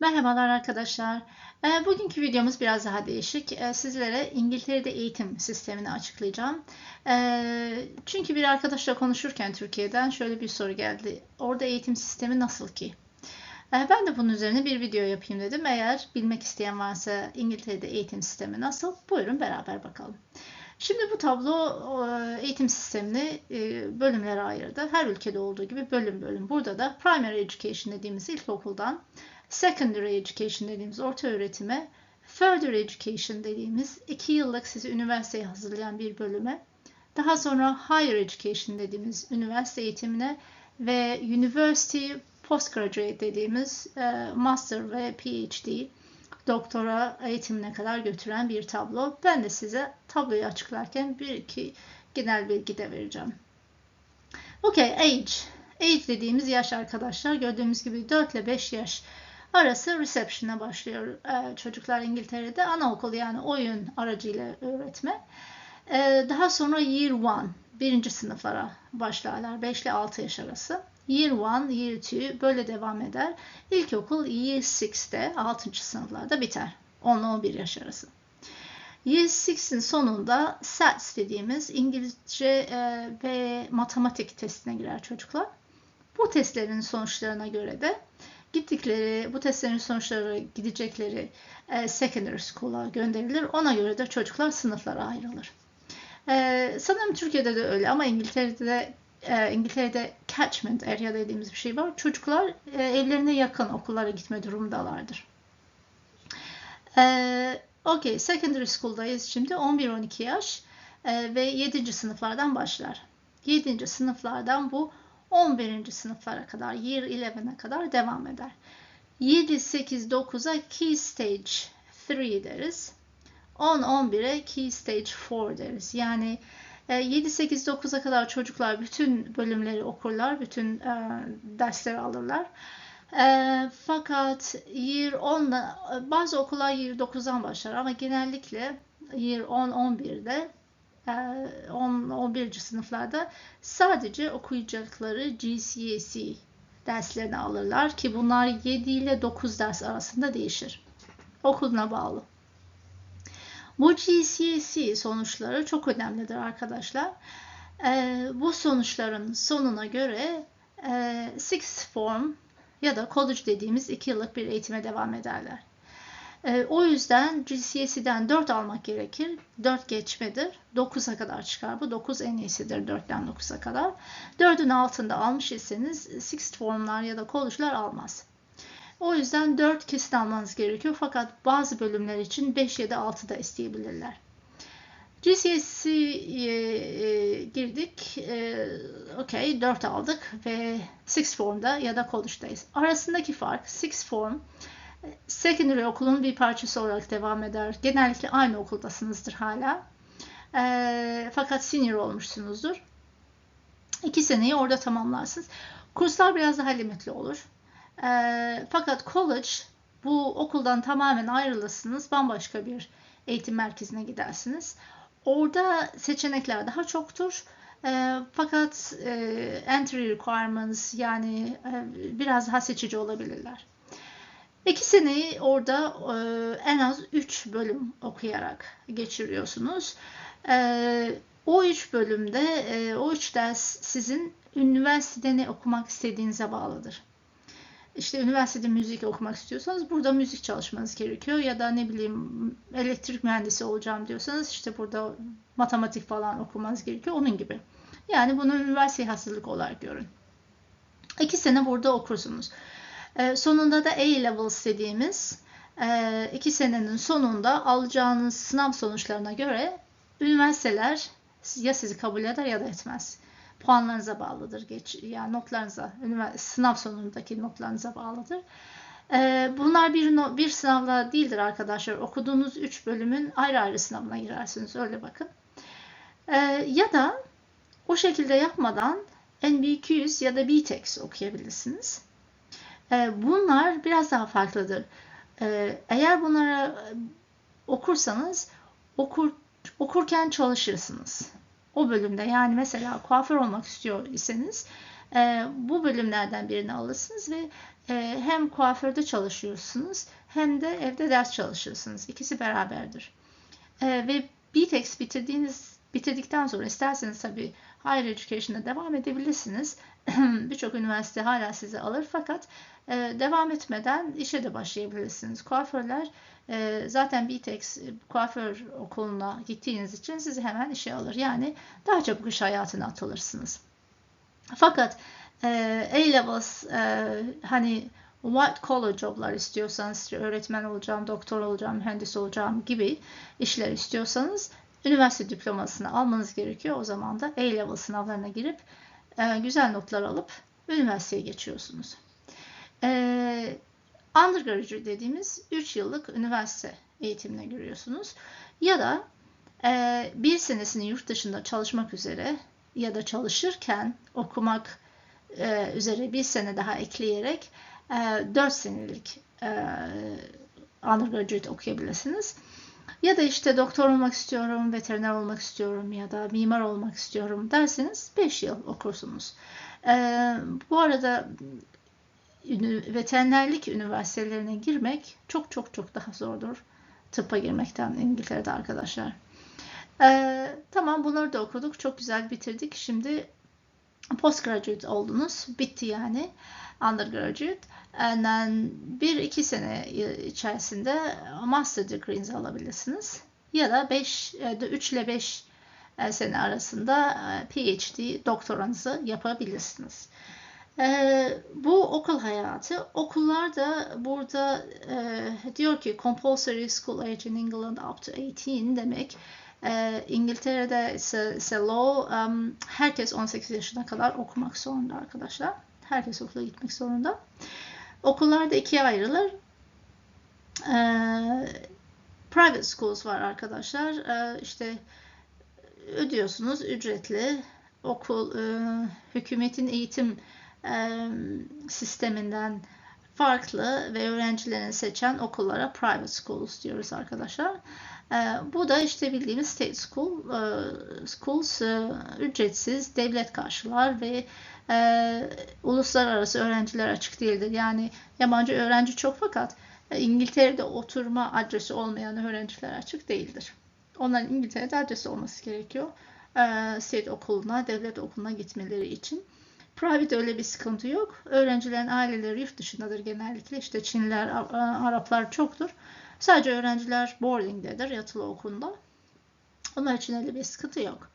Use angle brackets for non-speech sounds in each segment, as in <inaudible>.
Merhabalar arkadaşlar. Ee, Bugünkü videomuz biraz daha değişik. Ee, Sizlere İngiltere'de eğitim sistemini açıklayacağım. Ee, Çünkü bir arkadaşla konuşurken Türkiye'den şöyle bir soru geldi. Orada eğitim sistemi nasıl ki? Ben de bunun üzerine bir video yapayım dedim. Eğer bilmek isteyen varsa İngiltere'de eğitim sistemi nasıl? Buyurun beraber bakalım. Şimdi bu tablo eğitim sistemini e, bölümlere ayırdı. Her ülkede olduğu gibi bölüm bölüm. Burada da primary education dediğimiz ilkokuldan secondary education dediğimiz orta öğretime, further education dediğimiz iki yıllık sizi üniversiteye hazırlayan bir bölüme, daha sonra higher education dediğimiz üniversite eğitimine ve university postgraduate dediğimiz e, master ve PhD doktora eğitimine kadar götüren bir tablo. Ben de size tabloyu açıklarken bir iki genel bilgi de vereceğim. Okay, age. Age dediğimiz yaş arkadaşlar. Gördüğümüz gibi 4 ile 5 yaş arası reception'a başlıyor e, çocuklar İngiltere'de. Anaokulu yani oyun aracıyla öğretme. E, daha sonra year one, birinci sınıflara başlarlar. 5 ile 6 yaş arası. Year 1, Year 2 böyle devam eder. İlkokul Year 6'te 6. sınıflarda biter. 10 ile 11 yaş arası. Year 6'in sonunda SATS dediğimiz İngilizce e, ve matematik testine girer çocuklar. Bu testlerin sonuçlarına göre de gittikleri, bu testlerin sonuçları gidecekleri e, secondary school'a gönderilir. Ona göre de çocuklar sınıflara ayrılır. E, sanırım Türkiye'de de öyle ama İngiltere'de de e, İngiltere'de catchment area dediğimiz bir şey var. Çocuklar e, evlerine yakın okullara gitme durumundalardır. E, okay, secondary school'dayız şimdi. 11-12 yaş e, ve 7. sınıflardan başlar. 7. sınıflardan bu 11. sınıflara kadar, year 11'e kadar devam eder. 7, 8, 9'a Key Stage 3 deriz. 10, 11'e Key Stage 4 deriz. Yani 7, 8, 9'a kadar çocuklar bütün bölümleri okurlar, bütün e, dersleri alırlar. E, fakat year 10 bazı okullar year 9'dan başlar ama genellikle year 10, 11'de 10-11. sınıflarda sadece okuyacakları GCSE derslerini alırlar ki bunlar 7 ile 9 ders arasında değişir. Okuluna bağlı. Bu GCSE sonuçları çok önemlidir arkadaşlar. bu sonuçların sonuna göre e, Sixth Form ya da College dediğimiz 2 yıllık bir eğitime devam ederler. E, o yüzden GCSE'den 4 almak gerekir. 4 geçmedir. 9'a kadar çıkar. Bu 9 en iyisidir 4'ten 9'a kadar. 4'ün altında almış iseniz Sixth Form'lar ya da College'lar almaz. O yüzden 4 kesin almanız gerekiyor. Fakat bazı bölümler için 5 ya da 6 da isteyebilirler. GCSE'ye e, girdik. E, Okey 4 aldık ve Sixth Form'da ya da College'dayız. Arasındaki fark Sixth Form secondary okulun bir parçası olarak devam eder. Genellikle aynı okuldasınızdır hala. E, fakat senior olmuşsunuzdur. İki seneyi orada tamamlarsınız. Kurslar biraz daha limitli olur. E, fakat college bu okuldan tamamen ayrılırsınız. Bambaşka bir eğitim merkezine gidersiniz. Orada seçenekler daha çoktur. E, fakat e, entry requirements yani e, biraz daha seçici olabilirler. İki seneyi orada e, en az 3 bölüm okuyarak geçiriyorsunuz. E, o 3 bölümde, e, o 3 ders sizin üniversitede ne okumak istediğinize bağlıdır. İşte üniversitede müzik okumak istiyorsanız burada müzik çalışmanız gerekiyor. Ya da ne bileyim elektrik mühendisi olacağım diyorsanız işte burada matematik falan okumanız gerekiyor. Onun gibi. Yani bunu üniversite hazırlık olarak görün. İki sene burada okursunuz. E, sonunda da A-Levels dediğimiz e, iki senenin sonunda alacağınız sınav sonuçlarına göre üniversiteler ya sizi kabul eder ya da etmez. Puanlarınıza bağlıdır. Geç, yani notlarınıza, sınav sonundaki notlarınıza bağlıdır. E, bunlar bir, bir sınavla değildir arkadaşlar. Okuduğunuz 3 bölümün ayrı ayrı sınavına girersiniz. Öyle bakın. Ya da o şekilde yapmadan NB200 ya da BTEX okuyabilirsiniz. Ee, bunlar biraz daha farklıdır. Ee, eğer bunları e, okursanız okur, okurken çalışırsınız. O bölümde yani mesela kuaför olmak istiyor iseniz e, bu bölümlerden birini alırsınız ve e, hem kuaförde çalışıyorsunuz hem de evde ders çalışıyorsunuz. İkisi beraberdir. Ve BTEX bitirdiğiniz bitirdikten sonra isterseniz tabii higher education'a devam edebilirsiniz. <clears throat> Birçok üniversite hala sizi alır fakat e, devam etmeden işe de başlayabilirsiniz. Kuaförler e, zaten BTEX kuaför okuluna gittiğiniz için sizi hemen işe alır. Yani daha çabuk iş hayatına atılırsınız. Fakat e, A-levels e, hani white collar joblar istiyorsanız öğretmen olacağım, doktor olacağım, mühendis olacağım gibi işler istiyorsanız üniversite diplomasını almanız gerekiyor. O zaman da A-level sınavlarına girip e, güzel notlar alıp üniversiteye geçiyorsunuz. E, undergraduate dediğimiz 3 yıllık üniversite eğitimine giriyorsunuz. Ya da e, bir senesini yurt dışında çalışmak üzere ya da çalışırken okumak e, üzere bir sene daha ekleyerek e, 4 senelik e, undergraduate okuyabilirsiniz. Ya da işte doktor olmak istiyorum, veteriner olmak istiyorum ya da mimar olmak istiyorum derseniz 5 yıl okursunuz. Ee, bu arada veterinerlik üniversitelerine girmek çok çok çok daha zordur tıbba girmekten İngiltere'de arkadaşlar. Ee, tamam bunları da okuduk. Çok güzel bitirdik. Şimdi postgraduate oldunuz. Bitti yani. Undergraduate. And then bir iki sene içerisinde master degree'nizi alabilirsiniz. Ya da 5, 3 ile 5 e, sene arasında e, PhD doktoranızı yapabilirsiniz. Bu okul hayatı. Okullar da burada e, diyor ki compulsory school age in England up to 18 demek. E, İngiltere'de ise, ise law um, herkes 18 yaşına kadar okumak zorunda arkadaşlar. Herkes okula gitmek zorunda. Okullar da ikiye ayrılır. E, private schools var arkadaşlar. E, işte ödüyorsunuz ücretli okul e, hükümetin eğitim e, sisteminden farklı ve öğrencilerini seçen okullara private schools diyoruz arkadaşlar. E, bu da işte bildiğimiz state school e, schools e, ücretsiz devlet karşılar ve e, uluslararası öğrenciler açık değildir. Yani yabancı öğrenci çok fakat İngiltere'de oturma adresi olmayan öğrenciler açık değildir. Onların İngiltere'de adresi olması gerekiyor. State okuluna, devlet okuluna gitmeleri için. Private öyle bir sıkıntı yok. Öğrencilerin aileleri yurt dışındadır genellikle. İşte Çinliler, Araplar çoktur. Sadece öğrenciler boarding'dedir, yatılı okulda. Onlar için öyle bir sıkıntı yok.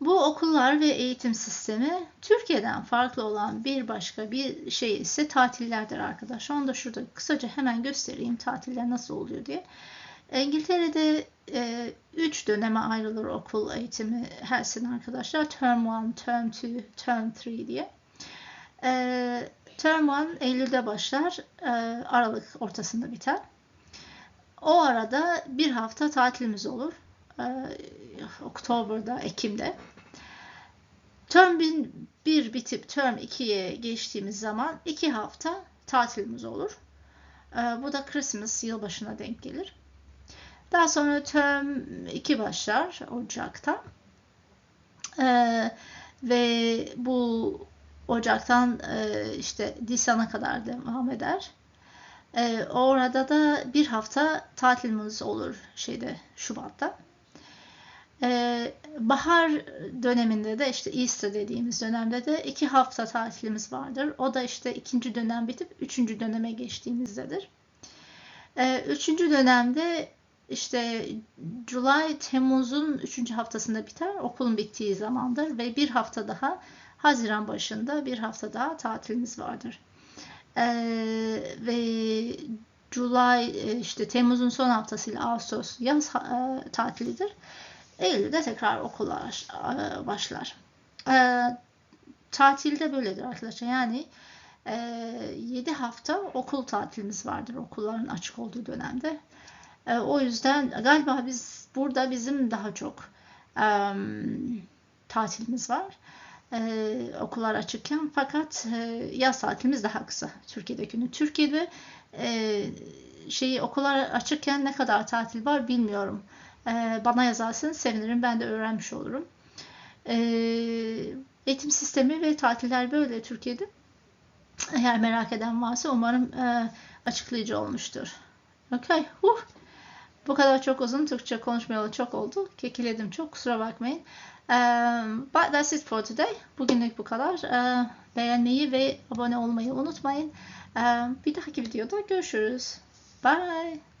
Bu okullar ve eğitim sistemi Türkiye'den farklı olan bir başka bir şey ise tatillerdir arkadaşlar. Onu da şurada kısaca hemen göstereyim tatiller nasıl oluyor diye. İngiltere'de 3 e, döneme ayrılır okul eğitimi her sene arkadaşlar. Term 1, Term 2, Term 3 diye. E, term 1 Eylül'de başlar, e, Aralık ortasında biter. O arada bir hafta tatilimiz olur. E, Oktober'da, Ekim'de. Term 1 bitip Term 2'ye geçtiğimiz zaman iki hafta tatilimiz olur. E, bu da Christmas yılbaşına denk gelir. Daha sonra term 2 başlar Ocak'ta. Ee, ve bu Ocak'tan e, işte Nisan'a kadar devam eder. E, orada da bir hafta tatilimiz olur şeyde Şubat'ta. E, bahar döneminde de işte Easter dediğimiz dönemde de iki hafta tatilimiz vardır. O da işte ikinci dönem bitip üçüncü döneme geçtiğimizdedir. E, üçüncü dönemde işte July Temmuz'un 3. haftasında biter. Okulun bittiği zamandır ve bir hafta daha Haziran başında bir hafta daha tatilimiz vardır. Ee, ve July e, işte Temmuz'un son haftasıyla Ağustos yaz e, tatilidir. Eylül'de tekrar okullar e, başlar. E, tatilde böyledir arkadaşlar. Yani e, 7 hafta okul tatilimiz vardır okulların açık olduğu dönemde. E, o yüzden galiba biz burada bizim daha çok e, tatilimiz var. E, okullar açıkken fakat e, yaz tatilimiz daha kısa Türkiye'deki. Türkiye'de e, şeyi okullar açıkken ne kadar tatil var bilmiyorum. E, bana yazarsanız sevinirim. Ben de öğrenmiş olurum. E, Eğitim sistemi ve tatiller böyle Türkiye'de. Eğer merak eden varsa umarım e, açıklayıcı olmuştur. Okay. Uh. Bu kadar çok uzun Türkçe konuşmayalı çok oldu. Kekeledim çok kusura bakmayın. Um, but that's it for today. Bugünlük bu kadar. Uh, beğenmeyi ve abone olmayı unutmayın. Um, bir dahaki videoda görüşürüz. Bye.